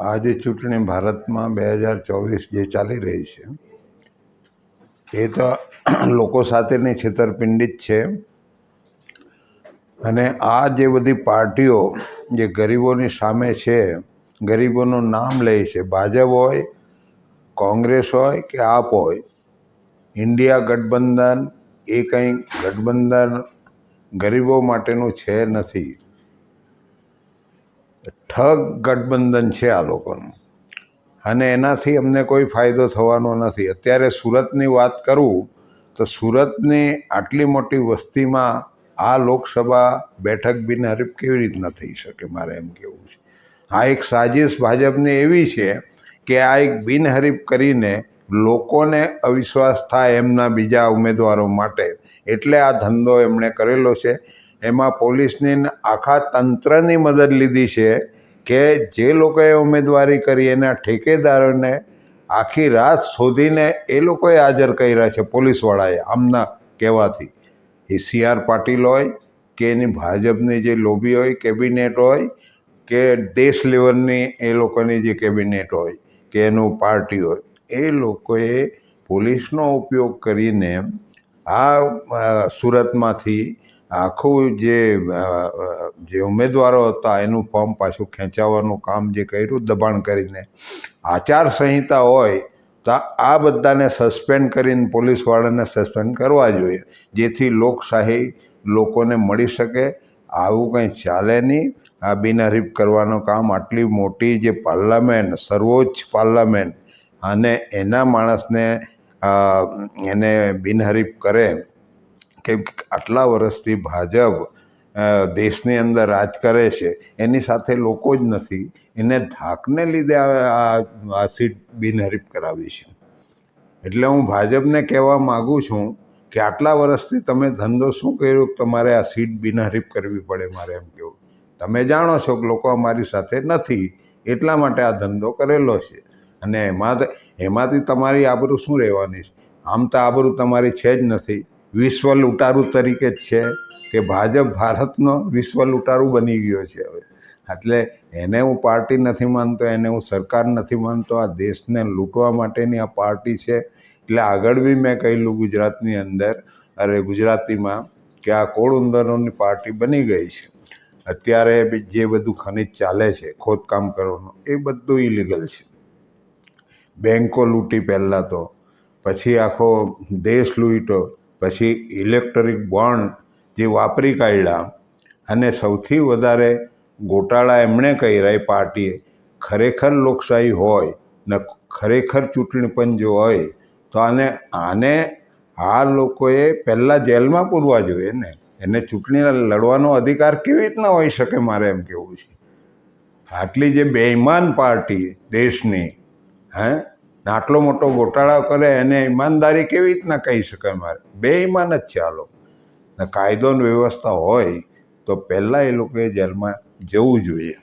આ જે ચૂંટણી ભારતમાં બે હજાર ચોવીસ જે ચાલી રહી છે, એ તો લોકો સાથેની છેતરપિંડી જ છે. અને આ જે બધી પાર્ટીઓ જે ગરીબોની સામે છે, ગરીબોનું નામ લે છે, ભાજપ હોય, કોંગ્રેસ હોય કે આપ હોય, ઇન્ડિયા ગઠબંધન એ કંઈ ગઠબંધન ગરીબો માટેનું છે નથી. ઠગ ગઠબંધન છે આ લોકોનું. અને એનાથી અમને કોઈ ફાયદો થવાનો નથી. અત્યારે સુરતની વાત કરું, તો સુરતની આટલી મોટી વસ્તીમાં આ લોકસભા બેઠક બિનહરીફ કેવી રીતના થઈ શકે? મારે એમ કહેવું છે. આ એક સાજિશ ભાજપની એવી છે કે આ એક બિનહરીફ કરીને લોકોને અવિશ્વાસ થાય એમના બીજા ઉમેદવારો માટે. એટલે આ ધંધો એમણે કરેલો છે. એમાં પોલીસની આખા તંત્રની મદદ લીધી છે કે જે લોકોએ ઉમેદવારી કરી એના ઠેકેદારોને આખી રાત શોધીને એ લોકોએ હાજર કર્યા છે પોલીસવાળાએ, આમના કહેવાથી. એ સી આર પાટીલ હોય કે એની ભાજપની જે લોબી હોય, કેબિનેટ હોય, કે દેશ લેવલની એ લોકોની જે કેબિનેટ હોય, કે એનું પાર્ટી હોય, એ લોકોએ પોલીસનો ઉપયોગ કરીને આ સુરતમાંથી આખું જે જે ઉમેદવારો હતા, એનું ફોર્મ પાછું ખેંચાવવાનું કામ જે કર્યું, દબાણ કરીને. આચારસંહિતા હોય, તો આ બધાને સસ્પેન્ડ કરીને પોલીસવાળાને સસ્પેન્ડ કરવા જોઈએ, જેથી લોકશાહી લોકોને મળી શકે. આવું કંઈ ચાલે નહીં. આ બિનહરીફ કરવાનું કામ આટલી મોટી જે પાર્લામેન્ટ, સર્વોચ્ચ પાર્લામેન્ટ, અને એના માણસને એને બિનહરીફ કરે કેમ કે આટલા વર્ષથી ભાજપ દેશની અંદર રાજ કરે છે, એની સાથે લોકો જ નથી. એને ધાકને લીધે આ સીટ બિનહરીફ કરાવી છે. એટલે હું ભાજપને કહેવા માગું છું કે આટલા વર્ષથી તમે ધંધો શું કર્યો તમારે આ સીટ બિનહરીફ કરવી પડે મારે એમ કહેવું તમે જાણો છો કે લોકો અમારી સાથે નથી, એટલા માટે આ ધંધો કરેલો છે. અને એમાં, એમાંથી તમારી આબરૂ શું રહેવાની છે? આમ તો આબરૂ તમારી છે જ નથી. વિશ્વ લૂંટારું તરીકે જ છે કે ભાજપ ભારતનો વિશ્વ લૂંટારું બની ગયો છે હવે. એટલે એને હું પાર્ટી નથી માનતો, એને હું સરકાર નથી માનતો. આ દેશને લૂંટવા માટેની આ પાર્ટી છે. એટલે આગળ બી મેં કહેલું ગુજરાતની અંદર, અરે ગુજરાતીમાં, કે આ કોળ ઉંદરોની પાર્ટી બની ગઈ છે. અત્યારે જે બધું ખનિજ ચાલે છે, ખોદકામ કરવાનું, એ બધું ઇલીગલ છે. બેન્કો લૂંટી પહેલાં તો, પછી આખો દેશ લૂંટ્યો પછી ઇલેક્ટ્રિક બોન્ડ જે વાપરી કાઢ્યા અને સૌથી વધારે ગોટાળા એમણે કર્યા એ પાર્ટીએ. ખરેખર લોકશાહી હોય ને ખરેખર ચૂંટણી પંચ જો હોય તો આને આને આ લોકોએ પહેલાં જેલમાં પૂરવા જોઈએ ને. એને ચૂંટણી લડવાનો અધિકાર કેવી રીતના હોઈ શકે મારે એમ કહેવું છે? આટલી જે બેઈમાન પાર્ટી દેશની, હે આટલો મોટો ગોટાળો કરે એને ઈમાનદારી કેવી રીતના કહી શકાય મારે? બેઈમાન જ છે આ લોકો. ને કાયદો વ્યવસ્થા હોય તો પહેલાં એ લોકોએ જેલમાં જવું જોઈએ.